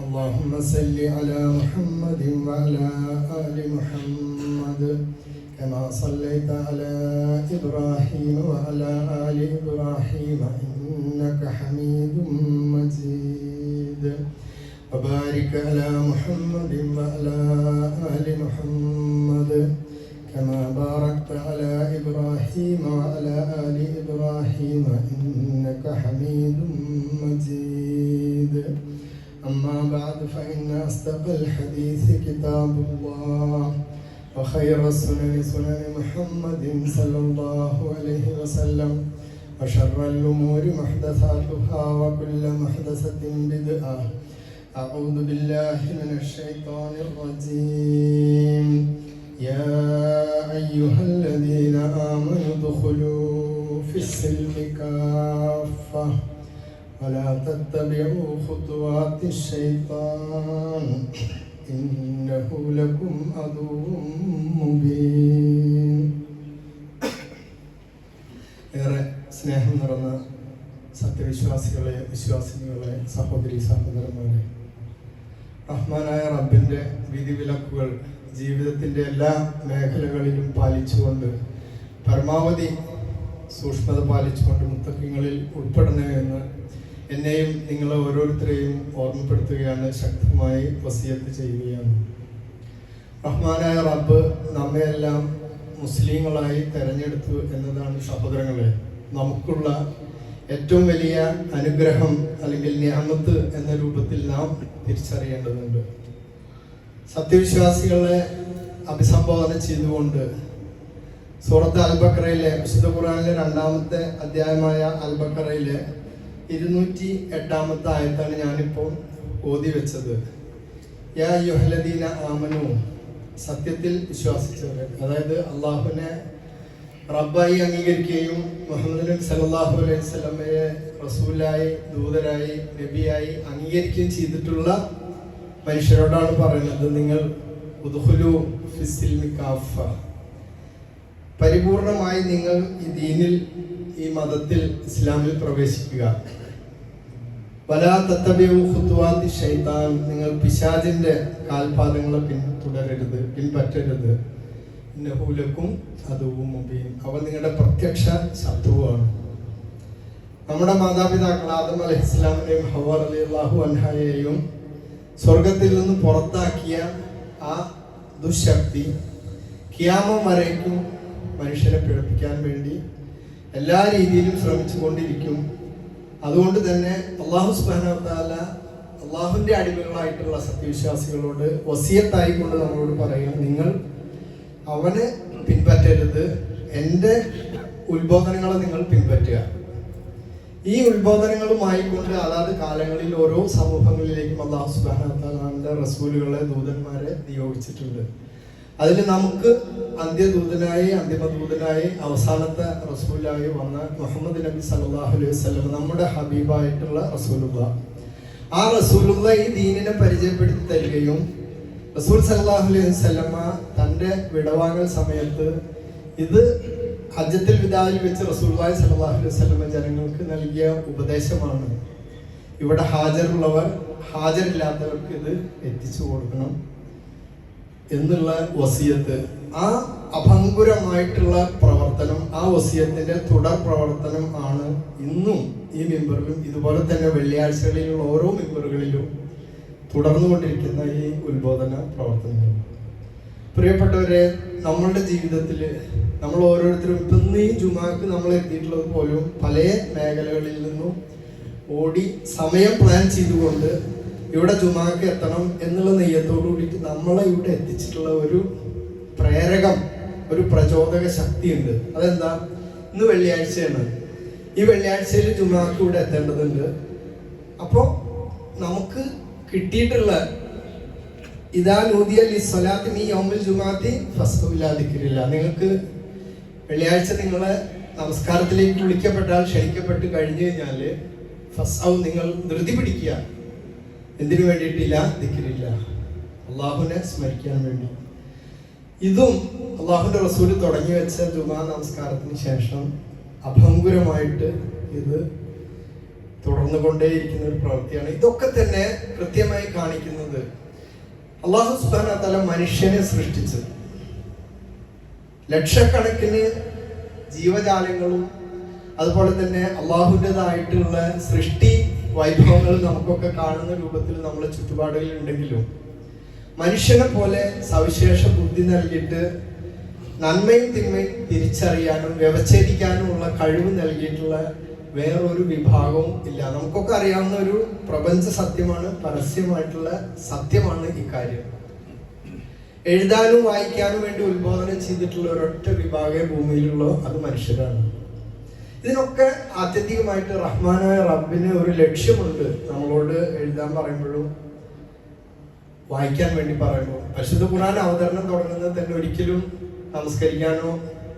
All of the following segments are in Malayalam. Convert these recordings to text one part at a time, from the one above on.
اللهم صل على محمد وعلى آل محمد كما صليت على إبراهيم وعلى آل إبراهيم إنك حميد مجيد. وبارك على محمد وعلى آل محمد أصدق الحديث كتاب الله وخير السنن سنن محمد صلى الله عليه وسلم وشر الأمور محدثاتها وكل محدثة بدعة. أعوذ بالله من الشيطان الرجيم. يا أيها الذين آمنوا ادخلوا في السلم كافة. ولا تتبعوا خطوات الشيطان إنه لكم عدو مبين ഏറെ സ്നേഹം നിറഞ്ഞ സത്യവിശ്വാസികളെ വിശ്വാസിനികളെ സഹോദരി സഹോദരന്മാരെ റഹ്മാനായ റബ്ബിൻ്റെ വിധിവിലക്കുകൾ ജീവിതത്തിൻ്റെ എല്ലാ മേഖലകളിലും പാലിച്ചുകൊണ്ട് പരമാവധി സൂക്ഷ്മത പാലിച്ചുകൊണ്ട് മുത്തക്കിങ്ങളിൽ ഉൾപ്പെടണമെന്ന് എന്നെയും നിങ്ങളെ ഓരോരുത്തരെയും ഓർമ്മപ്പെടുത്തുകയാണ് ശക്തമായി വസിയത്ത് ചെയ്യുകയാണ്. റഹ്മാനായ റബ്ബ് നമ്മയെല്ലാം മുസ്ലിങ്ങളായി തെരഞ്ഞെടുത്തു എന്നതാണ് സഹോദരങ്ങളെ നമുക്കുള്ള ഏറ്റവും വലിയ അനുഗ്രഹം അല്ലെങ്കിൽ ഞാമത്ത് എന്ന രൂപത്തിൽ നാം തിരിച്ചറിയേണ്ടതുണ്ട്. സത്യവിശ്വാസികളെ അഭിസംബോധന ചെയ്തുകൊണ്ട് സൂറത്ത് അൽബക്കറയിലെ വിശുദ്ധ ഖുറാനിലെ രണ്ടാമത്തെ അധ്യായമായ അൽബക്കറയിലെ ഇരുന്നൂറ്റി എട്ടാമത്തെ ആയത്താണ് ഞാനിപ്പോൾ ഓതി വെച്ചത്. യാ യുഹലദീന ആമനു. സത്യത്തിൽ വിശ്വസിച്ചവർ അതായത് അള്ളാഹുവിനെ റബ്ബായി അംഗീകരിക്കുകയും മുഹമ്മദ് നബി സല്ലല്ലാഹു അലൈഹി സ്വലമയെ റസൂലായി ദൂതരായി നബിയായി അംഗീകരിക്കുകയും ചെയ്തിട്ടുള്ള മനുഷ്യരോടാണ് പറയുന്നത് നിങ്ങൾ ഉദ്ഹുലു ഫിസിൽമി കാഫ. പരിപൂർണമായി നിങ്ങൾ ഈ ദീനിൽ ഈ മതത്തിൽ ഇസ്ലാമിൽ പ്രവേശിക്കുക. വലാ തത്തബിയു ഖുത്വാത്തി ഷൈത്താൻ നിങ്ങൾ പിശാചിന്റെ കാൽപാദങ്ങളെ പിന്തുടരരുത് പിൻപറ്റരുത്. നഹൂലക്കും അതുവും മുബീൻ. അവ നിങ്ങളുടെ പ്രത്യക്ഷ ശത്രുവാണ്. നമ്മുടെ മാതാപിതാക്കൾ ആദം അലഹി ഇസ്ലാമിനെയും ഹവർ അലി അള്ളാഹു അൻഹയെയും സ്വർഗത്തിൽ നിന്ന് പുറത്താക്കിയ ആ ദുശക്തി കിയാമം മരയ്ക്കും മനുഷ്യരെ പിഴപ്പിക്കാൻ വേണ്ടി എല്ലാ രീതിയിലും ശ്രമിച്ചു കൊണ്ടിരിക്കും അതുകൊണ്ട് തന്നെ അള്ളാഹു സ്മഹനത്താല അള്ളാഹുവിന്റെ അടിമകളായിട്ടുള്ള സത്യവിശ്വാസികളോട് വസിയത്തായി കൊണ്ട് നമ്മളോട് പറയാം നിങ്ങൾ അവന് പിൻപറ്റരുത്. എന്റെ ഉത്ബോധനങ്ങളെ നിങ്ങൾ പിൻപറ്റുക. ഈ ഉത്ബോധനങ്ങളുമായി കൊണ്ട് അതാത് കാലങ്ങളിൽ ഓരോ സമൂഹങ്ങളിലേക്കും അള്ളാഹു സുബാന റസൂലുകളെ ദൂതന്മാരെ നിയോഗിച്ചിട്ടുണ്ട്. അതിൽ നമുക്ക് അന്ത്യദൂതനായി അന്തിമദൂതനായി അവസാനത്തെ റസൂലായി വന്ന മുഹമ്മദ് നബി സല്ലല്ലാഹു അലൈഹി വസല്ലം നമ്മുടെ ഹബീബായിട്ടുള്ള റസൂലുള്ള. ആ റസൂലുള്ള ഈ ദീനിനെ പരിചയപ്പെടുത്തി തരികയും റസൂൽ സല്ലല്ലാഹു അലൈഹി വസല്ലമ തന്റെ വിടവാങ്ങൽ സമയത്ത് ഇത് ഹജ്ജത്തിൽ വിദായിൽ വെച്ച് റസൂൽവായി സല്ലല്ലാഹു അലൈഹി വസല്ലമ ജനങ്ങൾക്ക് നൽകിയ ഉപദേശമാണ്. ഇവിടെ ഹാജറുള്ളവർ ഹാജരില്ലാത്തവർക്ക് ഇത് എത്തിച്ചു കൊടുക്കണം. എന്നുള്ള വസിയത്ത് ആ അഭംഗുരമായിട്ടുള്ള പ്രവർത്തനം ആ വസിയത്തിന്റെ തുടർ പ്രവർത്തനം ആണ് ഇന്നും ഈ മെമ്പറിലും ഇതുപോലെ തന്നെ വെള്ളിയാഴ്ചകളിലുള്ള ഓരോ മെമ്പറുകളിലും തുടർന്നുകൊണ്ടിരിക്കുന്ന ഈ ഉത്ബോധന പ്രവർത്തനങ്ങൾ. പ്രിയപ്പെട്ടവരെ നമ്മളുടെ ജീവിതത്തിൽ നമ്മൾ ഓരോരുത്തരും ഇപ്പം ഈ ജുമാക്ക് നമ്മൾ എത്തിയിട്ടുള്ളത് പോലും പല മേഖലകളിൽ നിന്നും ഓടി സമയം പ്ലാൻ ചെയ്തുകൊണ്ട് ഇവിടെ ജുമാക്ക് എത്തണം എന്നുള്ള നെയ്യത്തോടു കൂടിയിട്ട് നമ്മളെ ഇവിടെ എത്തിച്ചിട്ടുള്ള ഒരു പ്രേരകം ഒരു പ്രചോദക ശക്തിയുണ്ട്. അതെന്താ? ഇന്ന് വെള്ളിയാഴ്ചയാണ്. ഈ വെള്ളിയാഴ്ചയിൽ ജുമാക്ക് ഇവിടെ എത്തേണ്ടതുണ്ട്. അപ്പോൾ നമുക്ക് കിട്ടിയിട്ടുള്ള ഇതാ നൂദിയ ലി സ്വലാത്തി നീ യോമിൽ ജുമാത്തി ഫസ്തുല്ലാതിക്കില്ല നിങ്ങൾക്ക് വെള്ളിയാഴ്ച നിങ്ങളെ നമസ്കാരത്തിലേക്ക് വിളിക്കപ്പെട്ടാൽ ക്ഷണിക്കപ്പെട്ട് കഴിഞ്ഞു കഴിഞ്ഞാൽ ആവും നിങ്ങൾ ധൃതി പിടിക്കുക. എന്തിനു വേണ്ടിയിട്ടില്ല? ദിക്കിരില്ല. അള്ളാഹുവിനെ സ്മരിക്കാൻ വേണ്ടി. ഇതും അള്ളാഹുന്റെ റസൂൽ തുടങ്ങി വെച്ച ജുമാ നമസ്കാരത്തിന് ശേഷം അഭംഗുരമായിട്ട് ഇത് തുടർന്നു കൊണ്ടേയിരിക്കുന്ന ഒരു പ്രവൃത്തിയാണ്. ഇതൊക്കെ തന്നെ കൃത്യമായി കാണിക്കുന്നത് അള്ളാഹു സുബാന തല മനുഷ്യനെ സൃഷ്ടിച്ചത് ലക്ഷക്കണക്കിന് ജീവജാലങ്ങളും അതുപോലെ തന്നെ അള്ളാഹുവിന്റെതായിട്ടുള്ള സൃഷ്ടി വൈഭവങ്ങൾ നമുക്കൊക്കെ കാണുന്ന രൂപത്തിൽ നമ്മളെ ചുറ്റുപാടുകളിൽ ഉണ്ടെങ്കിലും മനുഷ്യനെ പോലെ സവിശേഷ ബുദ്ധി നൽകിയിട്ട് നന്മയും തിന്മയും തിരിച്ചറിയാനും വ്യവച്ഛേദിക്കാനുമുള്ള കഴിവ് നൽകിയിട്ടുള്ള വേറൊരു വിഭാഗവും ഇല്ല. നമുക്കൊക്കെ അറിയാവുന്ന ഒരു പ്രപഞ്ച സത്യമാണ് പരസ്യമായിട്ടുള്ള സത്യമാണ് ഇക്കാര്യം. എഴുതാനും വായിക്കാനും വേണ്ടി ഉത്ബോധനം ചെയ്തിട്ടുള്ള ഒരൊറ്റ വിഭാഗം ഭൂമിയിലുള്ളൂ അത് മനുഷ്യരാണ്. ഇതിനൊക്കെ ആത്യന്തികമായിട്ട് റഹ്മാനായ റബ്ബിന് ഒരു ലക്ഷ്യമുണ്ട്. നമ്മളോട് എഴുതാൻ പറയുമ്പോഴും വായിക്കാൻ വേണ്ടി പറയുമ്പോൾ. പരിശുദ്ധ ഖുർആൻ അവതരണം തുടങ്ങുന്നത് തന്നെ ഒരിക്കലും നമസ്കരിക്കാനോ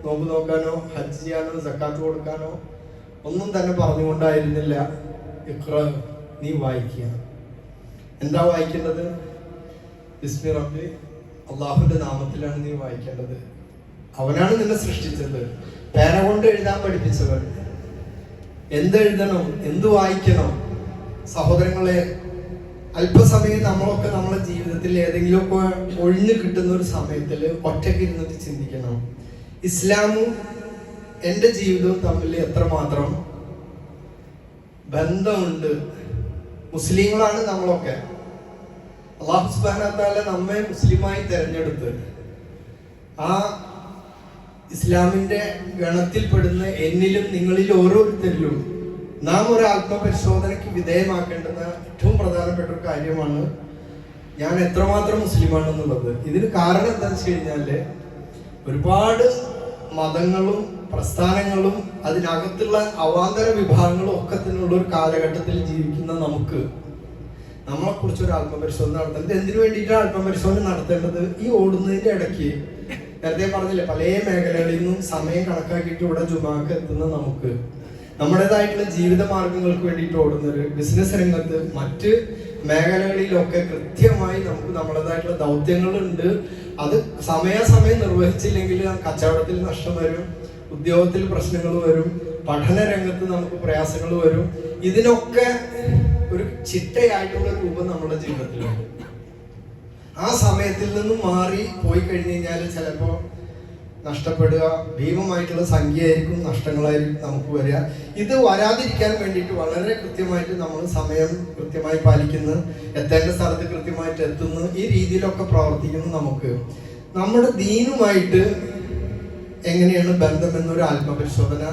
നോമ്പ് നോക്കാനോ ഹജ്ജ് ചെയ്യാനോ സക്കാത്ത് കൊടുക്കാനോ ഒന്നും തന്നെ പറഞ്ഞുകൊണ്ടായിരുന്നില്ല. ഇഖ്റ നീ വായിക്കുക. എന്താ വായിക്കേണ്ടത്? ബിസ്മി റബ്ബി അള്ളാഹുവിന്റെ നാമത്തിലാണ് നീ വായിക്കേണ്ടത്. അവനാണ് നിന്നെ സൃഷ്ടിച്ചത്. പേന കൊണ്ട് എഴുതാൻ പഠിപ്പിച്ചവർ. എന്തെഴുതണം എന്ത് വായിക്കണം? സഹോദരങ്ങളെ അല്പസമയം നമ്മളൊക്കെ നമ്മുടെ ജീവിതത്തിൽ ഏതെങ്കിലുമൊക്കെ ഒഴിഞ്ഞു കിട്ടുന്ന ഒരു സമയത്തിൽ ഒറ്റയ്ക്ക് ഇരുന്നിട്ട് ചിന്തിക്കണം. ഇസ്ലാമും എന്റെ ജീവിതവും തമ്മിൽ എത്രമാത്രം ബന്ധമുണ്ട്? മുസ്ലിങ്ങളാണ് നമ്മളൊക്കെ. അള്ളാഹു സുബാനത്താല നമ്മെ മുസ്ലിമായി തിരഞ്ഞെടുത്ത്. ആ ഇസ്ലാമിന്റെ ഗണത്തിൽപ്പെടുന്ന എന്നിലും നിങ്ങളിൽ ഓരോരുത്തരിലും നാം ഒരു ആത്മപരിശോധനയ്ക്ക് വിധേയമാക്കേണ്ടുന്ന ഏറ്റവും പ്രധാനപ്പെട്ട ഒരു കാര്യമാണ് ഞാൻ എത്രമാത്രം മുസ്ലിമാണെന്നുള്ളത്. ഇതിന് കാരണം എന്താണെന്ന് വെച്ച് കഴിഞ്ഞാൽ ഒരുപാട് മതങ്ങളും പ്രസ്ഥാനങ്ങളും അതിനകത്തുള്ള അവാന്തര വിഭാഗങ്ങളും ഒക്കെ തന്നെയുള്ള ഒരു കാലഘട്ടത്തിൽ ജീവിക്കുന്ന നമുക്ക് നമ്മളെക്കുറിച്ച് ഒരു ആത്മപരിശോധന നടത്തേണ്ടത് എന്തിനു വേണ്ടിയിട്ടാണ് ആത്മപരിശോധന നടത്തേണ്ടത്? ഈ ഓടുന്നതിന്റെ ഇടയ്ക്ക് നേരത്തെ പറഞ്ഞില്ലേ പല മേഖലകളിൽ നിന്നും സമയം കണക്കാക്കിയിട്ട് ഇവിടെ ജുമാക്ക് എത്തുന്ന നമുക്ക്. നമ്മുടേതായിട്ടുള്ള ജീവിത മാർഗങ്ങൾക്ക് വേണ്ടിയിട്ട് ഒരു ബിസിനസ് രംഗത്ത് മറ്റ് മേഖലകളിലൊക്കെ കൃത്യമായി നമുക്ക് നമ്മുടേതായിട്ടുള്ള ദൗത്യങ്ങളുണ്ട്. അത് സമയാസമയം നിർവഹിച്ചില്ലെങ്കിൽ കച്ചവടത്തിൽ നഷ്ടം വരും ഉദ്യോഗത്തിൽ പ്രശ്നങ്ങൾ വരും പഠന രംഗത്ത് നമുക്ക് പ്രയാസങ്ങൾ വരും. ഇതിനൊക്കെ ഒരു ചിട്ടയായിട്ടുള്ള രൂപം നമ്മുടെ ജീവിതത്തിലുണ്ട്. ആ സമയത്തിൽ നിന്നും മാറി പോയി കഴിഞ്ഞു കഴിഞ്ഞാൽ ചിലപ്പോൾ നഷ്ടപ്പെടുക ഭീമമായിട്ടുള്ള സംഖ്യയായിരിക്കും നഷ്ടങ്ങളായിരിക്കും നമുക്ക് വരിക. ഇത് വരാതിരിക്കാൻ വേണ്ടിയിട്ട് വളരെ കൃത്യമായിട്ട് നമ്മൾ സമയം കൃത്യമായി പാലിക്കുന്നു എത്തേണ്ട സ്ഥലത്ത് കൃത്യമായിട്ട് എത്തുന്നു ഈ രീതിയിലൊക്കെ പ്രവർത്തിക്കുന്നു നമുക്ക്. നമ്മുടെ ദീനുമായിട്ട് എങ്ങനെയാണ് ബന്ധം എന്നൊരു ആത്മപരിശോധന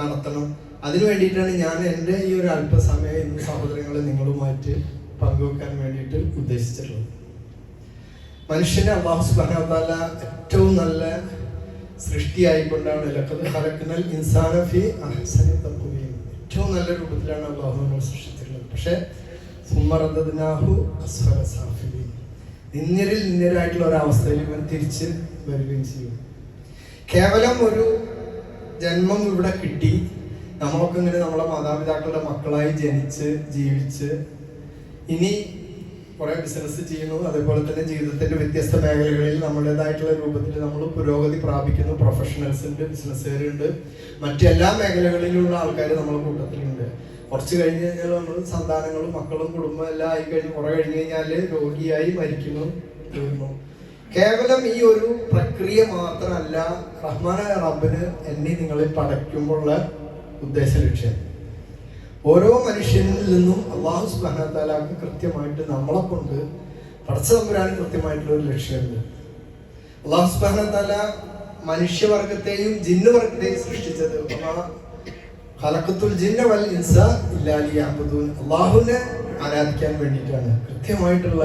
നടത്തണം. അതിനു വേണ്ടിയിട്ടാണ് ഞാൻ എന്റെ ഈ ഒരു അല്പസമയം ഇന്ന് സഹോദരങ്ങളെ നിങ്ങളുമായിട്ട് പങ്കുവെക്കാൻ വേണ്ടിയിട്ട് ഉദ്ദേശിച്ചിട്ടുള്ളത്. മനുഷ്യനെ അള്ളാഹു സുബാന ഏറ്റവും നല്ല സൃഷ്ടിയായിക്കൊണ്ടാണ് ഖലഖ്നൽ ഇൻസാന ഫീ അഹ്സനി തഖ്വീം ഏറ്റവും നല്ല രൂപത്തിലാണ് അള്ളാഹു നമ്മൾ സൃഷ്ടിച്ചിട്ടുള്ളത്. പക്ഷേ സുമ്മറദ്ദനാഹു അസ്ഫല സാഫിലീൻ. നിന്നിരിൽ നിന്നിരായിട്ടുള്ള ഒരു അവസ്ഥയിൽ ഇവൻ തിരിച്ച് വരികയും ചെയ്യും. കേവലം ഒരു ജന്മം ഇവിടെ കിട്ടി. നമ്മളൊക്കെ ഇങ്ങനെ നമ്മളെ മാതാപിതാക്കളുടെ മക്കളായി ജനിച്ച് ജീവിച്ച്. ഇനി കുറെ ബിസിനസ് ചെയ്യുന്നു. അതേപോലെ തന്നെ ജീവിതത്തിന്റെ വ്യത്യസ്ത മേഖലകളിൽ നമ്മുടേതായിട്ടുള്ള രൂപത്തിൽ നമ്മൾ പുരോഗതി പ്രാപിക്കുന്നു. പ്രൊഫഷണൽസ് ഉണ്ട് ബിസിനസ്സുകാരുണ്ട് മറ്റെല്ലാ മേഖലകളിലുള്ള ആൾക്കാർ നമ്മുടെ കൂട്ടത്തിലുണ്ട്. കുറച്ച് കഴിഞ്ഞ് കഴിഞ്ഞാൽ നമ്മൾ സന്താനങ്ങളും മക്കളും കുടുംബം എല്ലാം ആയി കഴിഞ്ഞ് കുറെ കഴിഞ്ഞ് കഴിഞ്ഞാൽ രോഗിയായി മരിക്കുന്നു. തീർന്നു കേവലം ഈ ഒരു പ്രക്രിയ മാത്രമല്ല റഹ്മാന റബ്ബിന് എന്നെ നിങ്ങളെ പടയ്ക്കുമ്പോഴുള്ള ഉദ്ദേശ ലക്ഷ്യം. ഓരോ മനുഷ്യനിൽ നിന്നും അള്ളാഹു സുബാനത്താലാക്ക് കൃത്യമായിട്ട് നമ്മളെ കൊണ്ട് പടച്ച തമ്പുരാൻ കൃത്യമായിട്ടുള്ള ഒരു ലക്ഷ്യമുണ്ട്. അള്ളാഹു സുബാനത്താല മനുഷ്യവർഗത്തെയും ജിന്നുവർഗത്തെയും സൃഷ്ടിച്ചത് ഖലഖത്തുൽ ജിന്ന വൽ ഇൻസ ഇല്ലാലി യഅബുദൂൻ അള്ളാഹുവിനെ ആരാധിക്കാൻ വേണ്ടിയിട്ടാണ്. കൃത്യമായിട്ടുള്ള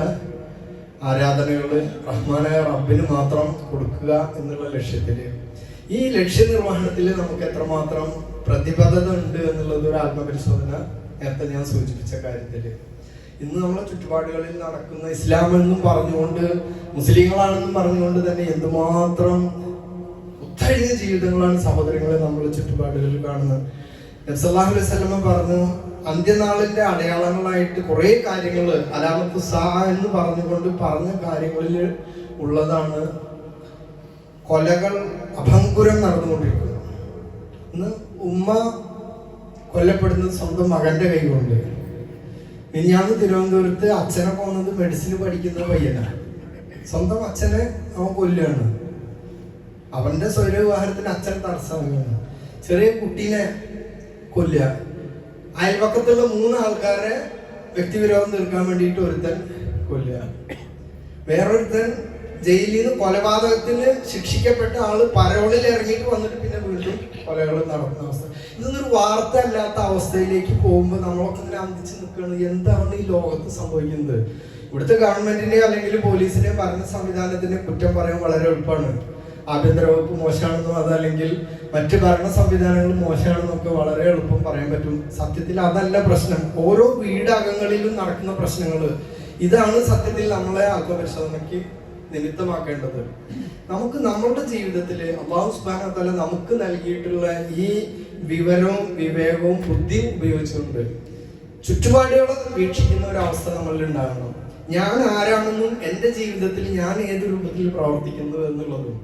ആരാധനകൾ റഹ്മാനായ റബ്ബിന് മാത്രം കൊടുക്കുക എന്നുള്ള ലക്ഷ്യത്തിൽ ഈ ലക്ഷ്യ നിർവഹണത്തിൽ നമുക്ക് എത്രമാത്രം പ്രതിബദ്ധത ഉണ്ട് എന്നുള്ളത് ഒരു ആത്മപരിശോധന നേരത്തെ ഞാൻ സൂചിപ്പിച്ച കാര്യത്തിൽ ഇന്ന് നമ്മളെ ചുറ്റുപാടുകളിൽ നടക്കുന്ന ഇസ്ലാം എന്നും പറഞ്ഞുകൊണ്ട് മുസ്ലിങ്ങളാണെന്നും പറഞ്ഞുകൊണ്ട് തന്നെ എന്തുമാത്രം ഒത്തഴിഞ്ഞ ജീവിതങ്ങളാണ് സഹോദരങ്ങളെ നമ്മുടെ ചുറ്റുപാടുകളിൽ കാണുന്നത്. നബ്സല്ലാഹു അലൈഹി സ്വലമ പറഞ്ഞു അന്ത്യനാളിന്റെ അടയാളങ്ങളായിട്ട് കുറെ കാര്യങ്ങൾ അലാമത്ത് സാ എന്ന് പറഞ്ഞുകൊണ്ട് പറഞ്ഞ കാര്യങ്ങളിൽ ഉള്ളതാണ് കൊലകൾ അഭങ്കുരം നടന്നുകൊണ്ടിരിക്കുന്നത്. ഇന്ന് ഉമ്മ കൊല്ലപ്പെടുന്നത് സ്വന്തം മകന്റെ കൈ കൊണ്ട് മിനിഞ്ഞാന്ന് തിരുവനന്തപുരത്ത് അച്ഛനെ പോകുന്നത് മെഡിസിൻ പഠിക്കുന്ന പയ്യനാണ് സ്വന്തം അച്ഛനെ അവൻ കൊല്ലുകയാണ്. അവന്റെ സ്വര വിവാഹത്തിന് അച്ഛൻ തടസ്സമാണ് ചെറിയ കുട്ടീനെ കൊല്ലുക. അയൽപക്കത്തുള്ള മൂന്ന് ആൾക്കാരെ വ്യക്തിവിരോധം തീർക്കാൻ വേണ്ടിയിട്ട് ഒരുത്തൻ കൊല്ലുക. വേറൊരുത്തൻ ജയിലിൽ നിന്ന് കൊലപാതകത്തിന് ശിക്ഷിക്കപ്പെട്ട ആൾ പരോളിൽ ഇറങ്ങിയിട്ട് വന്നിട്ട് പിന്നെ വീണ്ടും കൊലകൾ നടക്കുന്ന അവസ്ഥ. ഇതൊന്നൊരു വാർത്ത അല്ലാത്ത അവസ്ഥയിലേക്ക് പോകുമ്പോൾ നമ്മളൊക്കെ ഇങ്ങനെ അന്തിച്ച് നിൽക്കുകയാണ്. എന്താണ് ഈ ലോകത്ത് സംഭവിക്കുന്നത്? ഇവിടുത്തെ ഗവൺമെന്റിന്റെ അല്ലെങ്കിൽ പോലീസിന്റെ ഭരണ സംവിധാനത്തിന്റെ കുറ്റം പറയാൻ വളരെ എളുപ്പമാണ്. ആഭ്യന്തര വകുപ്പ് മോശമാണെന്നും അതല്ലെങ്കിൽ മറ്റ് ഭരണ സംവിധാനങ്ങൾ മോശമാണെന്നൊക്കെ വളരെ എളുപ്പം പറയാൻ പറ്റും. സത്യത്തിൽ അതല്ല പ്രശ്നം. ഓരോ വീടകങ്ങളിലും നടക്കുന്ന പ്രശ്നങ്ങൾ ഇതാണ് സത്യത്തിൽ നമ്മളെ ആത്മപരിശോധനയ്ക്ക് നിമിത്തമാക്കേണ്ടത്. നമുക്ക് നമ്മുടെ ജീവിതത്തിൽ അള്ളാഹു സുബാനത്തല തല നമുക്ക് നൽകിയിട്ടുള്ള ഈ വിവരവും വിവേകവും ബുദ്ധിയും ഉപയോഗിച്ചുകൊണ്ട് ചുറ്റുപാടുകളെ വീക്ഷിക്കുന്ന ഒരു അവസ്ഥ നമ്മളിൽ ഉണ്ടാകണം. ഞാൻ ആരാണെന്നും എന്റെ ജീവിതത്തിൽ ഞാൻ ഏത് രൂപത്തിൽ പ്രവർത്തിക്കുന്നു എന്നുള്ളതും.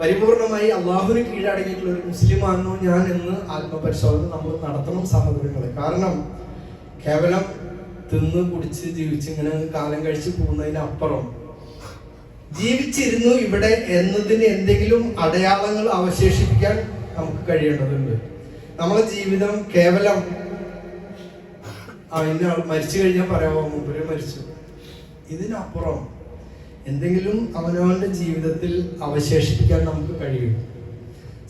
പരിപൂർണമായി അള്ളാഹുവിന് കീഴടങ്ങിയിട്ടുള്ള ഒരു മുസ്ലിമാണോ ഞാൻ എന്ന് ആത്മപരിശോധന നമ്മൾ നടത്തണം സഹോദരങ്ങളെ. കാരണം കേവലം തിന്ന് കുടിച്ച് ജീവിച്ച് ഇങ്ങനെ കാലം കഴിച്ച് പോകുന്നതിനപ്പുറം ജീവിച്ചിരുന്നു ഇവിടെ എന്നതിന് എന്തെങ്കിലും അടയാളങ്ങൾ അവശേഷിപ്പിക്കാൻ നമുക്ക് കഴിയേണ്ടതുണ്ട്. നമ്മളെ ജീവിതം കേവലം അതിന് മരിച്ചു കഴിഞ്ഞാൽ പറയാമോ? മുമ്പേ മരിച്ചു. ഇതിനപ്പുറം എന്തെങ്കിലും അവനവന്റെ ജീവിതത്തിൽ അവശേഷിപ്പിക്കാൻ നമുക്ക് കഴിയും.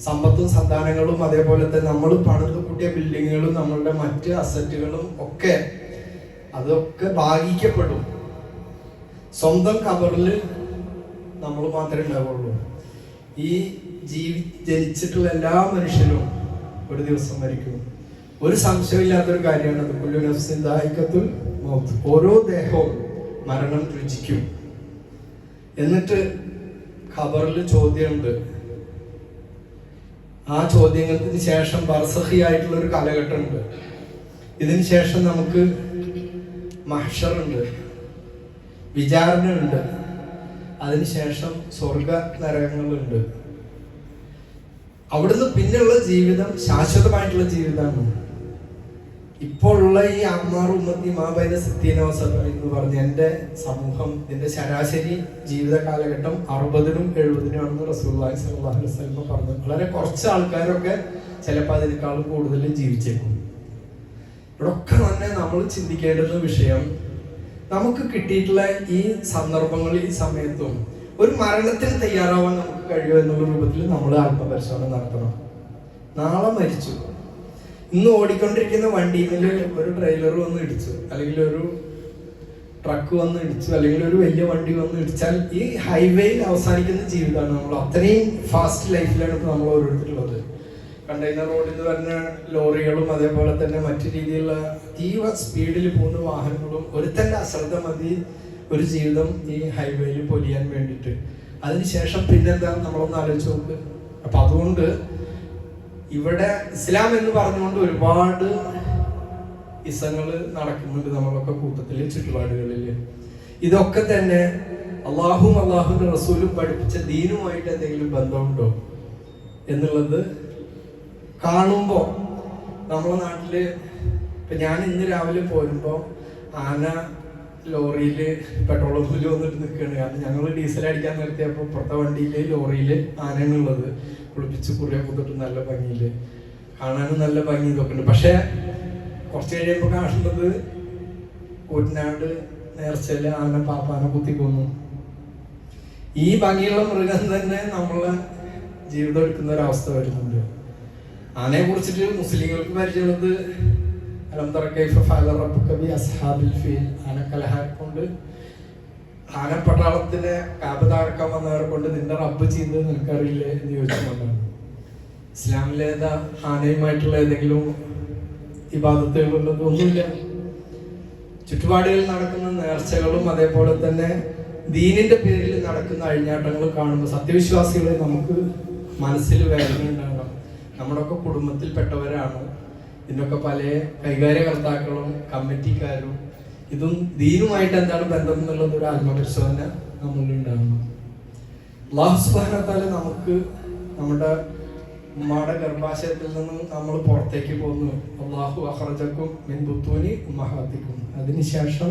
സമ്പത്തും സന്താനങ്ങളും അതേപോലെ തന്നെ നമ്മൾ പണിത് കൂട്ടിയ ബിൽഡിങ്ങുകളും നമ്മളുടെ മറ്റ് അസറ്റുകളും ഒക്കെ അതൊക്കെ ഭാഗിക്കപ്പെടും. സ്വന്തം കബറിൽ നമ്മൾ മാത്രമേ ഉണ്ടാവുള്ളൂ. ഈ ജീവി ജനിച്ചിട്ടുള്ള എല്ലാ മനുഷ്യരും ഒരു ദിവസം മരിക്കും. ഒരു സംശയമില്ലാത്തൊരു കാര്യമാണ് കുല്ലു നഫ്സിൻ മൗത്ത്. ഓരോ ദേഹവും മരണം രുചിക്കും. എന്നിട്ട് ഖബറിൽ ചോദ്യമുണ്ട്. ആ ചോദ്യങ്ങൾക്ക് ശേഷം ബർസഹി ആയിട്ടുള്ള ഒരു കാലഘട്ടമുണ്ട്. ഇതിന് ശേഷം നമുക്ക് മഹ്ഷറുണ്ട്. വിചാരണയുണ്ട്. അതിനുശേഷം സ്വർഗ നരകങ്ങളുണ്ട് അവിടുന്ന് പിന്നെയുള്ള ജീവിതം ശാശ്വതമായിട്ടുള്ള ജീവിതമാണ്. ഇപ്പോഴുള്ള ഈ അമ്മാർ ഉമ്മത്തി മാബൈന സിത്തീനോസ എന്ന് പറഞ്ഞ എന്റെ സമൂഹം എന്റെ ശരാശരി ജീവിത കാലഘട്ടം അറുപതിനും എഴുപതിനും ആണെന്ന് റസൂള്ളി സല്ലാഹു പറഞ്ഞു. വളരെ കുറച്ച് ആൾക്കാരൊക്കെ ചിലപ്പോൾ അതിനേക്കാളും കൂടുതൽ ജീവിച്ചേക്കും. ഇവിടെ ഒക്കെ തന്നെ നമ്മൾ ചിന്തിക്കേണ്ടുന്ന വിഷയം നമുക്ക് കിട്ടിയിട്ടുള്ള ഈ സന്ദർഭങ്ങളിൽ ഈ സമയത്തും ഒരു മരണത്തിന് തയ്യാറാവാൻ നമുക്ക് കഴിയുമോ എന്നുള്ള രൂപത്തിൽ നമ്മൾ ആത്മപരിശോധന നടത്തണം. നാളെ മരിച്ചു. ഇന്ന് ഓടിക്കൊണ്ടിരിക്കുന്ന വണ്ടിയിൽ ഒരു ട്രെയിലർ വന്ന് ഇടിച്ചു. അല്ലെങ്കിൽ ഒരു ട്രക്ക് വന്ന് ഇടിച്ചു. അല്ലെങ്കിൽ ഒരു വലിയ വണ്ടി വന്ന് ഇടിച്ചാൽ ഈ ഹൈവേയിൽ അവസാനിക്കുന്ന ജീവിതമാണ് നമ്മൾ. അത്രയും ഫാസ്റ്റ് ലൈഫിലാണ് ഇപ്പോൾ നമ്മൾ ഓരോരുത്തരുള്ളത്. കണ്ടെയ്നർ റോഡിൽ നിന്ന് വരുന്ന ലോറികളും അതേപോലെ തന്നെ മറ്റു രീതിയിലുള്ള തീവ്ര സ്പീഡിൽ പോകുന്ന വാഹനങ്ങളും ഒരുത്തന്റെ അശ്രദ്ധ മതി ഒരു ജീവിതം ഈ ഹൈവേയിൽ പൊലിയാൻ വേണ്ടിയിട്ട്. അതിനുശേഷം പിന്നെന്താ നമ്മളൊന്ന് ആലോചിച്ച് നോക്ക്. അപ്പൊ അതുകൊണ്ട് ഇവിടെ ഇസ്ലാം എന്ന് പറഞ്ഞുകൊണ്ട് ഒരുപാട് ഇസങ്ങൾ നടക്കുന്നുണ്ട് നമ്മളൊക്കെ കൂട്ടത്തിൽ ചുറ്റുപാടുകളിൽ ഇതൊക്കെ തന്നെ അള്ളാഹും അള്ളാഹുവിന്റെ റസൂലും പഠിപ്പിച്ച ദീനുമായിട്ട് എന്തെങ്കിലും ബന്ധമുണ്ടോ? എന്നുള്ളത് കാണുമ്പോൾ നമ്മളെ നാട്ടിൽ ഇപ്പൊ ഞാൻ ഇന്ന് രാവിലെ പോരുമ്പോ ആന ലോറിയിൽ പെട്രോൾ പമ്പിൽ വന്നിട്ട് നിൽക്കുകയാണ് കാരണം ഞങ്ങൾ ഡീസൽ അടിക്കാൻ നിർത്തിയപ്പോൾ പുറത്തെ വണ്ടിയിൽ ലോറിയിൽ ആനയാണുള്ളത്. കുളിപ്പിച്ച് കുറിയൊക്കെ തൊട്ട് നല്ല ഭംഗിയിൽ കാണാനും നല്ല ഭംഗി ഇതൊക്കെ ഉണ്ട്. പക്ഷെ കുറച്ച് കഴിയുമ്പോൾ കാണുന്നത് കൂറ്റനാട് നേർച്ചയിൽ ആന പാപ്പാന കുത്തിക്കൊന്നു ഈ ഭംഗിയുള്ള മൃഗം തന്നെ നമ്മളെ ജീവിതം എടുക്കുന്ന ഒരവസ്ഥ വരുന്നുണ്ട്. ആനയെ കുറിച്ചിട്ട് മുസ്ലിങ്ങൾക്ക് പരിചയമുള്ളത് കൊണ്ട് ആനപ്പട്ടാളത്തിനെ കാബ തകർക്കാൻ വന്നവരെ കൊണ്ട് നിന്റെ റബ്ബ് ചെയ്ത് നിനക്കറിയില്ലേ എന്ന് ചോദിച്ചുകൊണ്ടാണ് ഇസ്ലാമിലെ ഏതാ ആനയുമായിട്ടുള്ള ഏതെങ്കിലും ഇബാദത്തുകളുള്ളത് ഒന്നുമില്ല. ചുറ്റുപാടുകളിൽ നടക്കുന്ന നേർച്ചകളും അതേപോലെ തന്നെ ദീനിന്റെ പേരിൽ നടക്കുന്ന അഴിഞ്ഞാട്ടങ്ങളും കാണുമ്പോൾ സത്യവിശ്വാസികളെ നമുക്ക് മനസ്സിൽ വേദന നമ്മുടെയൊക്കെ കുടുംബത്തിൽപ്പെട്ടവരാണ്. ഇതിനൊക്കെ പല കൈകാര്യകർത്താക്കളും കമ്മിറ്റിക്കാരും ഇതും ദീനുമായിട്ട് എന്താണ് ബന്ധം എന്നുള്ളത് ഒരു ആത്മപരിശോധന അള്ളാഹു സുബ്ഹാനഹു നമുക്ക് നമ്മുടെ ഉമ്മയുടെ ഗർഭാശയത്തിൽ നിന്ന് നമ്മൾ പുറത്തേക്ക് പോന്നു. അള്ളാഹു അഹ്റജക്കും മിൻ ബുത്തൂനി ഉമ്മഹാത്തിക്കും. അതിനുശേഷം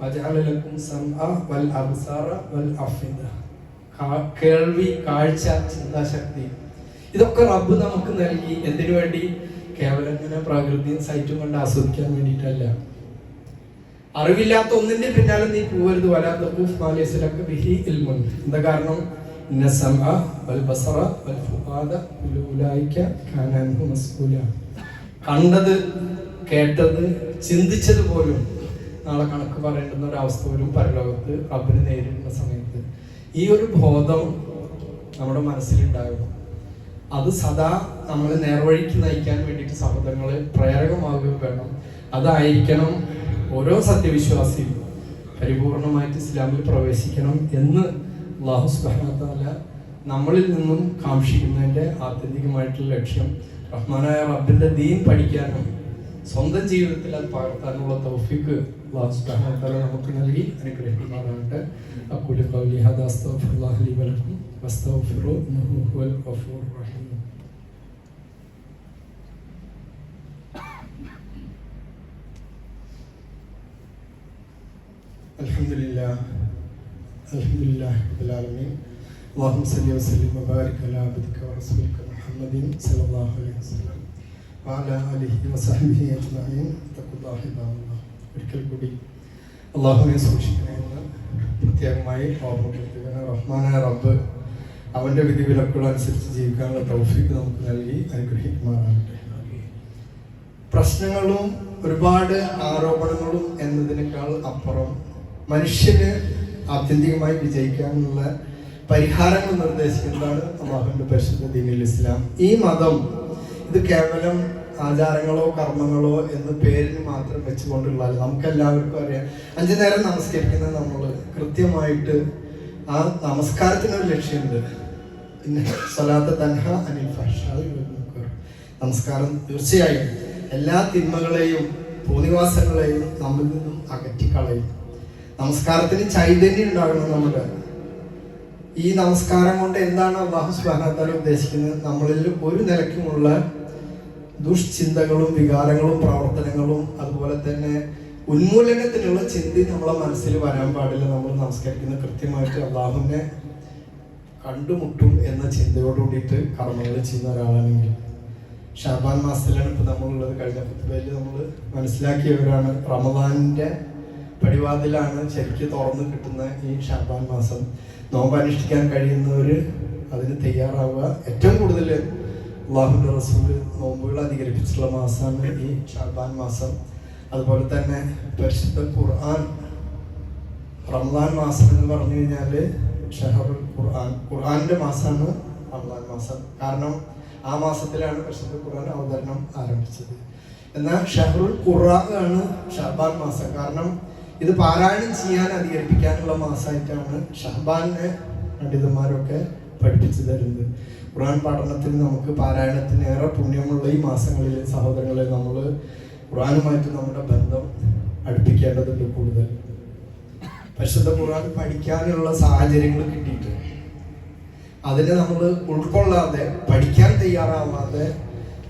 വജഅലലക്കും സംഅ വൽ അബ്സാറ വൽ അഫിദ കേൾവി കാഴ്ച ചിന്താശക്തി. ഇതൊക്കെ റബ്ബ് നമുക്ക് നൽകി. എന്തിനു വേണ്ടി? കേവലം ഇങ്ങനെ പ്രകൃതിയും സൈറ്റും കൊണ്ട് ആസ്വദിക്കാൻ വേണ്ടിയിട്ടല്ല. അറിവില്ലാത്ത ഒന്നിന്റെ പിന്നാലെ നീ പോവരുത്. ബിഹി എന്താ കാരണം? കണ്ടത് കേട്ടത് ചിന്തിച്ചത് പോലും നാളെ കണക്ക് പറയേണ്ടുന്ന ഒരു അവസ്ഥ പോലും പരലോകത്ത് റബ്ബിന് നേരിടുന്ന സമയത്ത് ഈ ഒരു ബോധം നമ്മുടെ മനസ്സിലുണ്ടാകണം അത് സദാ നമ്മൾ നേർവഴിക്ക് നയിക്കാൻ വേണ്ടിയിട്ട് സഹോദരങ്ങളെ പ്രേരകമാവുകയും വേണം. അതായിരിക്കണം ഓരോ സത്യവിശ്വാസിയും പരിപൂർണമായിട്ട് ഇസ്ലാമിൽ പ്രവേശിക്കണം എന്ന് അള്ളാഹു സുബാനത്തല്ല നമ്മളിൽ നിന്നും കാക്ഷിക്കുന്നതിന്റെ ആത്യന്തികമായിട്ടുള്ള ലക്ഷ്യം റഹ്മാനായ റബ്ബിന്റെ ദീൻ പഠിക്കാനും സ്വന്തം ജീവിതത്തിൽ അത് പകർത്താനുള്ള തൗഫിക്ക് അള്ളാഹു തആല നമുക്ക് നൽകി. അനുഗ്രഹിക്കുമാറാകട്ടെ. അഖൂലു ഖൗലി ഹദാ അസ്തഗ്ഫിറുല്ലാഹ ലി വലക്കും ഗഫൂർ റഹീം. الحمد لله الحمد لله رب العالمين اللهم صل وسلم وبارك على عبدك ورسولك محمد صلى الله عليه وسلم وعلى آله وصحبه أجمعين اتقوا الله عباد الله ഒരിക്കൽ കൂടി അള്ളാഹുവിനെ സൂക്ഷിക്കണമെന്ന് പ്രത്യേകമായി ഓർമ്മപ്പെടുത്തുകയാണ് റഹ്മാനായ റബ്ബ് അവന്റെ വിധിവിലക്കുകൾ അനുസരിച്ച് ജീവിക്കാനുള്ള തൗഫീക്ക് നമുക്ക് നൽകി അനുഗ്രഹിക്കുമാറാകട്ടെ പ്രശ്നങ്ങളും ഒരുപാട് ആരോപണങ്ങളും എന്നതിനേക്കാൾ അപ്പുറം മനുഷ്യന് ആത്യന്തികമായി വിജയിക്കാനുള്ള പരിഹാരങ്ങൾ നിർദ്ദേശിക്കുന്നതാണ് അള്ളാഹുവിന്റെ പരിശുദ്ധ ദീനിൽ ഇസ്ലാം. ഈ മതം ഇത് കേവലം ആചാരങ്ങളോ കർമ്മങ്ങളോ എന്ന് പേരിന് മാത്രം വെച്ചുകൊണ്ടുള്ള നമുക്ക് എല്ലാവർക്കും അറിയാം. അഞ്ചു നേരം നമസ്കരിക്കുന്ന നമ്മൾ കൃത്യമായിട്ട് ആ നമസ്കാരത്തിനൊരു ലക്ഷ്യമുണ്ട്. പിന്നെ സ്വലാത്ത തൻഹ അനിൽ നമസ്കാരം തീർച്ചയായും എല്ലാ തിന്മകളെയും ഭൂനിവാസങ്ങളെയും നമ്മിൽ നിന്നും അകറ്റിക്കളയും. നമസ്കാരത്തിന് ചൈതന്യം ഉണ്ടാകണം നമ്മുടെ ഈ നമസ്കാരം കൊണ്ട് എന്താണ് അള്ളാഹു സുബാനത്താൽ ഉദ്ദേശിക്കുന്നത്? നമ്മളിൽ ഒരു നിലയ്ക്കുമുള്ള ദുഷ്ചിന്തകളും വികാരങ്ങളും പ്രവർത്തനങ്ങളും അതുപോലെ തന്നെ ഉന്മൂലനത്തിനുള്ള ചിന്ത നമ്മളെ മനസ്സിൽ വരാൻ പാടില്ല. നമ്മൾ നമസ്കരിക്കുന്ന കൃത്യമായിട്ട് അള്ളാഹുവിനെ കണ്ടുമുട്ടും എന്ന ചിന്തയോട് കൂടിയിട്ട് കർമ്മങ്ങൾ ചെയ്യുന്ന ഒരാളാണെങ്കിൽ. ഷാബാൻ മാസത്തിലാണ് ഇപ്പൊ നമ്മളുള്ളത്. കഴിഞ്ഞ പത്ത് പേരിൽ നമ്മൾ മനസ്സിലാക്കിയവരാണ് റമദാനിന്റെ പടിവാതിലാണ് ശരിക്കും തുറന്നു കിട്ടുന്ന ഈ ഷാബാൻ മാസം. നോമ്പ് അനുഷ്ഠിക്കാൻ കഴിയുന്നവർ അതിന് തയ്യാറാവുക. ഏറ്റവും കൂടുതൽ അള്ളാഹുന്റെ റസൂൽ നോമ്പുകൾ അധികരിപ്പിച്ചിട്ടുള്ള മാസമാണ് ഈ ഷാബാൻ മാസം. അതുപോലെ തന്നെ പരിശുദ്ധ ഖുർആൻ റമദാൻ മാസം എന്ന് പറഞ്ഞു കഴിഞ്ഞാൽ ഷഹറുൽ ഖുർആൻ. ഖുർആന്റെ മാസമാണ് റമദാൻ മാസം. കാരണം ആ മാസത്തിലാണ് പരിശുദ്ധ ഖുർആൻ അവതരണം ആരംഭിച്ചത്. എന്നാൽ ഷഹറുൽ ഖുർആൻ ആണ് ഷഹബാൻ മാസം. കാരണം ഇത് പാരായണം ചെയ്യാൻ അധികരിപ്പിക്കാനുള്ള മാസമായിട്ടാണ് ഷഹബാനെ പണ്ഡിതന്മാരൊക്കെ പഠിപ്പിച്ചു തരുന്നത്. ഖുർആൻ പഠനത്തിന് നമുക്ക് പാരായണത്തിന് ഏറെ പുണ്യമുള്ള ഈ മാസങ്ങളിൽ സഹോദരങ്ങളെ നമ്മൾ ഖുർആനുമായിട്ട് നമ്മുടെ ബന്ധം അടുപ്പിക്കേണ്ടതുണ്ട് കൂടുതൽ. പരിശുദ്ധ ഖുർആൻ പഠിക്കാനുള്ള സാഹചര്യങ്ങൾ കിട്ടിയിട്ട് അതിനെ നമ്മൾ ഉൾക്കൊള്ളാതെ പഠിക്കാൻ തയ്യാറാവാതെ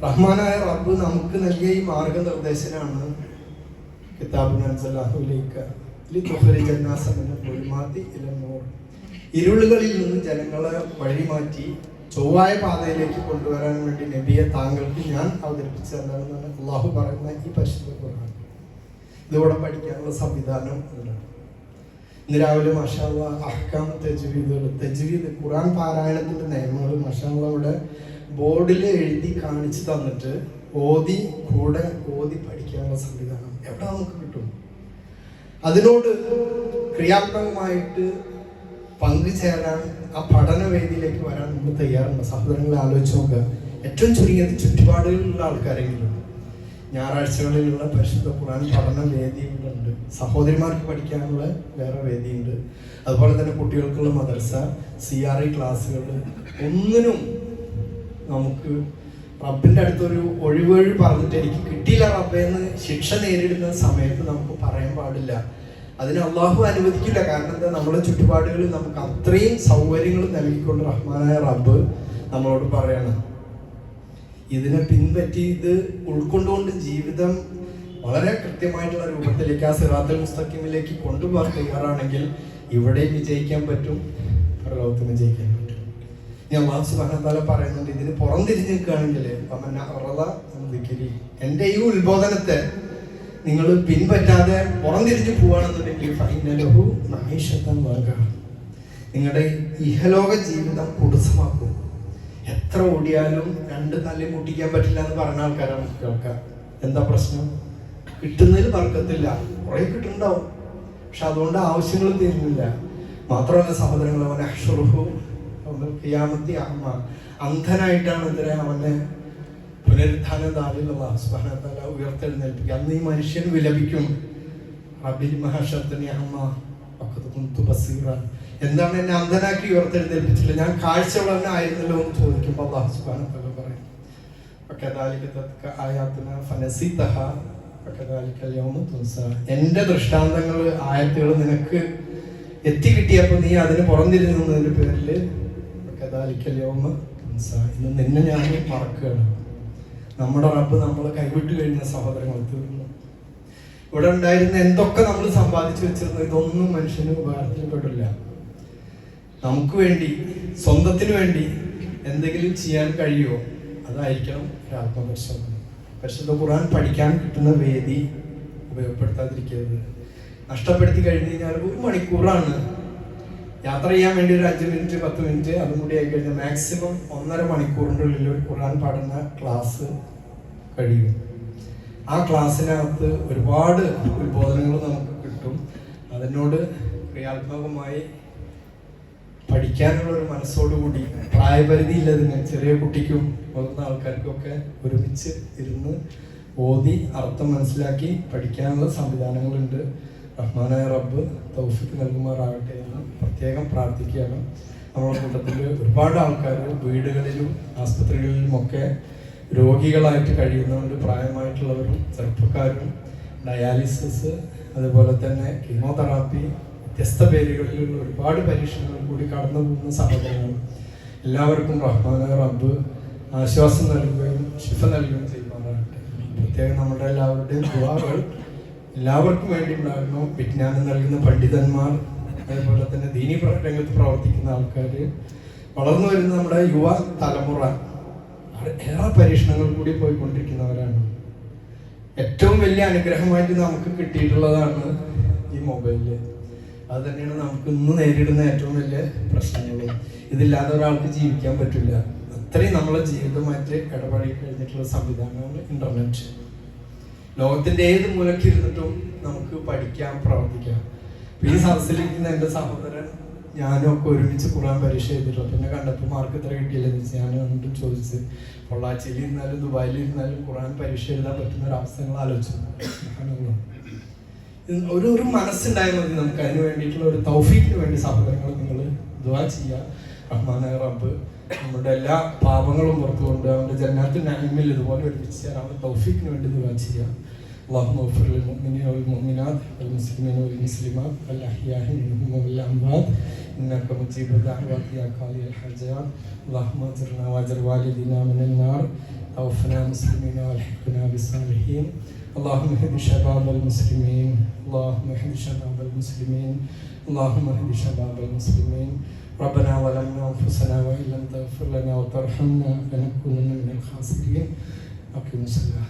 റഹ്മാനായ റബ്ബ് നമുക്ക് നൽകിയ ഈ മാർഗനിർദ്ദേശനാണ് കിതാബ് അൻസലാഹുലേക്ക് ഇരുളുകളിൽ നിന്ന് ജനങ്ങളെ വഴിമാറ്റി ചൊവ്വായ പാതയിലേക്ക് കൊണ്ടുവരാൻ വേണ്ടി നബിയെ താങ്കൾക്ക് ഞാൻ അവതരിപ്പിച്ചു തന്നാണെന്നാണ് അള്ളാഹു പറയുന്ന ഈ പരിശുദ്ധ ഖുർആൻ. ഇതോടെ പഠിക്കാനുള്ള സംവിധാനം ഉണ്ട് ഇന്ന് രാവിലെ മഷാള അഹ്കാം തെജ്വീദുകൾ തെജ്വീദ് ഖുറാൻ പാരായണത്തിന്റെ നിയമങ്ങൾ മഷാല അവിടെ ബോർഡിൽ എഴുതി കാണിച്ചു തന്നിട്ട് ഓതി കൂടെ ഓതി പഠിക്കാനുള്ള സംവിധാനം. എവിടെ നമുക്ക് കിട്ടും. അതിനോട് ക്രിയാത്മകമായിട്ട് പങ്കുചേരാൻ ആ പഠനവേദിയിലേക്ക് വരാൻ നമ്മൾ തയ്യാറുണ്ട്. സഹോദരങ്ങളെ ആലോചിച്ച് നോക്കുക ഏറ്റവും ചുരുങ്ങിയത് ചുറ്റുപാടുകളിലുള്ള ആൾക്കാരെങ്കിലും ഞായറാഴ്ചകളിലുള്ള പരിശുദ്ധ ഖുർആൻ പഠന വേദികളുണ്ട് സഹോദരിമാർക്ക് പഠിക്കാനുള്ള വേറെ വേദിയുണ്ട്. അതുപോലെ തന്നെ കുട്ടികൾക്കുള്ള മദർസ സി ആർ ഐ ക്ലാസ്സുകൾ. ഒന്നിനും നമുക്ക് റബ്ബിന്റെ അടുത്തൊരു ഒഴിവൊഴി പറഞ്ഞിട്ട് എനിക്ക് കിട്ടിയില്ല റബ്ബെന്ന് ശിക്ഷ നേരിടുന്ന സമയത്ത് നമുക്ക് പറയാൻ പാടില്ല. അതിന് അള്ളാഹു അനുവദിക്കില്ല. കാരണം എന്താ? നമ്മുടെ ചുറ്റുപാടുകളിൽ നമുക്ക് അത്രയും സൗകര്യങ്ങൾ നൽകിക്കൊണ്ട് റഹ്മാനായ റബ്ബ് നമ്മളോട് പറയണം. ഇതിനെ പിൻപറ്റി ഇത് ഉൾക്കൊണ്ടുകൊണ്ട് ജീവിതം വളരെ കൃത്യമായിട്ടുള്ള രൂപത്തിലേക്ക് ആ സിറാത്തൽ മുസ്തഖിമിലേക്ക് കൊണ്ടുപോകാൻ തയ്യാറാണെങ്കിൽ ഇവിടെയും വിജയിക്കാൻ പറ്റും. പരലോകത്തും വിജയിക്കാൻ അള്ളാഹു തആല പറയുന്നുണ്ട്. ഇതിന് പുറം തിരിഞ്ഞ് നിൽക്കുകയാണെങ്കിൽ എന്റെ ഈ ഉത്ബോധനത്തെ നിങ്ങൾ പിൻപറ്റാതെ പുറം തിരിഞ്ഞ് പോവുകയാണെന്നുണ്ടെങ്കിൽ ഫൈനലഹു നിങ്ങളുടെ ഇഹലോക ജീവിതം കുടുസമാക്കും. എത്ര ഓടിയാലും രണ്ട് തല്ലി മുട്ടിക്കാൻ പറ്റില്ല എന്ന് പറഞ്ഞ ആൾക്കാരാണ് കേൾക്കാം എന്താ പ്രശ്നം? കിട്ടുന്നതിൽ വർക്കത്തില്ല കുറെ കിട്ടുന്നുണ്ടാവും. പക്ഷെ അതുകൊണ്ട് ആവശ്യങ്ങൾ തീരുന്നില്ല. മാത്രമല്ല സഹോദരങ്ങളെ അവൻ അഷുറുഹു ഖിയാമത്തി അഹ്മ അന്ധനായിട്ടാണ് എന്തിനെ അവനെ പുനരുദ്ധാന നാളിലുള്ള സ്മരണത്തല ഉയർത്തെഴുന്നേൽപ്പിക്കുക. അന്ന് ഈ മനുഷ്യൻ വിലപിക്കും. റബിൽ മഹാഷത്തനി അമ്മ അക്കത്ത് ബസീറ. എന്താണ് എന്നെ അന്ധനാക്കി ഉയർത്തെഴുന്നേൽപ്പിച്ചില്ല ഞാൻ കാഴ്ചയുള്ളവനായിരുന്നല്ലോ എന്ന് ചോദിക്കുമ്പോൾ അള്ളാഹു സുബാനത്തല്ല പറയും. എന്റെ ദൃഷ്ടാന്തങ്ങൾ ആയത്തുകൾ നിനക്ക് എത്തിക്കിട്ടിയപ്പോൾ നീ അതിന് പുറന്നിരുന്നതിന്റെ പേരിൽ കഥാലിക്കല്യോമ് ഇന്ന് നിന്നെ ഞാൻ മറക്കുകയാണ്. നമ്മുടെ റബ്ബ് നമ്മൾ കൈവിട്ട് കഴിഞ്ഞ സഹോദരങ്ങൾ തീർന്നു. ഇവിടെ ഉണ്ടായിരുന്ന എന്തൊക്കെ നമ്മൾ സമ്പാദിച്ചു വെച്ചിരുന്നു ഇതൊന്നും മനുഷ്യന് ഉപകാരത്തിൽപ്പെട്ടില്ല. നമുക്ക് വേണ്ടി സ്വന്തത്തിന് വേണ്ടി എന്തെങ്കിലും ചെയ്യാൻ കഴിയുമോ അതായിരിക്കണം ഒരു ആത്മപരിശോധന പരിശുദ്ധ ഖുർആൻ പഠിക്കാൻ കിട്ടുന്ന വേദി ഉപയോഗപ്പെടുത്താതിരിക്കരുത്. നഷ്ടപ്പെടുത്തി കഴിഞ്ഞു കഴിഞ്ഞാൽ ഒരു മണിക്കൂറാണ് യാത്ര ചെയ്യാൻ വേണ്ടി ഒരു അഞ്ച് മിനിറ്റ് പത്ത് മിനിറ്റ് അതും കൂടി ആയി കഴിഞ്ഞാൽ മാക്സിമം ഒന്നര മണിക്കൂറിന്റെ ഉള്ളിൽ ഒരു ഖുർആൻ പാടുന്ന ക്ലാസ് കഴിയും. ആ ക്ലാസ്സിനകത്ത് ഒരുപാട് ഉത്ബോധനങ്ങൾ നമുക്ക് കിട്ടും. അതിനോട് ക്രിയാത്മകമായി പഠിക്കാനുള്ള ഒരു മനസ്സോടുകൂടി പ്രായപരിധി ഇല്ലതിന് ചെറിയ കുട്ടിക്കും മുതിർന്ന ആൾക്കാർക്കൊക്കെ ഒരുമിച്ച് ഇരുന്ന് ഓതി അർത്ഥം മനസ്സിലാക്കി പഠിക്കാനുള്ള സംവിധാനങ്ങളുണ്ട്. റഹ്മാനായ റബ്ബ് തൗഫിക്ക് നൽകുമാറാകട്ടെ എന്ന് പ്രത്യേകം പ്രാർത്ഥിക്കുകയാണ്. നമ്മുടെ കൂട്ടത്തിൽ ഒരുപാട് ആൾക്കാർ വീടുകളിലും ആസ്പത്രികളിലുമൊക്കെ രോഗികളായിട്ട് കഴിയുന്നവർ പ്രായമായിട്ടുള്ളവരും ചെറുപ്പക്കാരും ഡയാലിസിസ് അതുപോലെ തന്നെ കീമോതെറാപ്പി വ്യത്യസ്ത പേരുകളിലുള്ള ഒരുപാട് പരീക്ഷണങ്ങൾ കൂടി കടന്നു പോകുന്ന സഹോദരങ്ങൾ എല്ലാവർക്കും റഹ്മാന റബ്ബ് ആശ്വാസം നൽകുകയും ശിഫ നൽകുകയും ചെയ്യുമാറാകട്ടെ. പ്രത്യേകം നമ്മുടെ എല്ലാവരുടെയും ദുവാകൾ എല്ലാവർക്കും വേണ്ടി ഉണ്ടാകുന്നു വിജ്ഞാനം നൽകുന്ന പണ്ഡിതന്മാർ അതേപോലെ തന്നെ ദീനി രംഗത്ത് പ്രവർത്തിക്കുന്ന ആൾക്കാർ വളർന്നു വരുന്ന നമ്മുടെ യുവ തലമുറ ഏറെ പരീക്ഷണങ്ങൾ കൂടി പോയിക്കൊണ്ടിരിക്കുന്നവരാണ്. ഏറ്റവും വലിയ അനുഗ്രഹമായിട്ട് നമുക്ക് കിട്ടിയിട്ടുള്ളതാണ് ഈ മൊബൈൽ. അത് തന്നെയാണ് നമുക്ക് ഇന്ന് നേരിടുന്ന ഏറ്റവും വലിയ പ്രശ്നങ്ങൾ ഇതില്ലാതെ ഒരാൾക്ക് ജീവിക്കാൻ പറ്റില്ല. അത്രയും നമ്മളെ ജീവിതമായിട്ട് ഇടപഴകി കഴിഞ്ഞിട്ടുള്ള സംവിധാനമാണ് ഇന്റർനെറ്റ് ലോകത്തിന്റെ ഏത് മൂലക്കിരുന്നിട്ടും നമുക്ക് പഠിക്കാം പ്രവർത്തിക്കാം. ഈ സദസ്സിലിരിക്കുന്ന എന്റെ സഹോദരൻ ഞാനും ഒക്കെ ഒരുമിച്ച് ഖുറാൻ പരീക്ഷ ചെയ്തിട്ടുള്ള പിന്നെ കണ്ടപ്പോൾ മാർക്ക് ഇത്ര കിട്ടിയില്ലെന്ന് വെച്ച് ഞാൻ കണ്ടിട്ട് ചോദിച്ച് പൊള്ളാച്ചിയിൽ ഇരുന്നാലും ദുബായിൽ ഇരുന്നാലും ഖുറാൻ പരീക്ഷ എഴുതാൻ പറ്റുന്ന ഒരു അവസരങ്ങൾ ആലോചിച്ചു. ഒരു ഒരു മനസ്സുണ്ടായാൽ മതി നമുക്ക്. അതിന് വേണ്ടിയിട്ടുള്ള ഒരു തൗഫീക്കിന് വേണ്ടി സഹോദരങ്ങൾ നിങ്ങൾ ദുവാ ചെയ്യുക. റഹ്മാനായ റബ്ബ് നമ്മുടെ എല്ലാ പാപങ്ങളും പുറത്തുകൊണ്ട് അവന്റെ ജന്നാത്തിൽ നന്മയിൽ ഇതുപോലെ ഒരുമിച്ച് ചേരാനുള്ള തൗഫീഖിന് വേണ്ടി ദുവാ ചെയ്യുക اللهم اغفر للمؤمنين والمؤمنات والمسلمين والمسلمات الأحياء منهم والأموات إنك مجيب الدعوات يا قاضي الحاجات اللهم اجرنا واجر والدينا من النار توفنا مسلمين والحقنا بالصالحين اللهم اهد شباب المسلمين اللهم اهد شباب المسلمين اللهم اهد شباب المسلمين ربنا ظلمنا انفسنا وإن لم تغفر لنا وترحمنا لنكونن من الخاسرين. أقم الصلاة.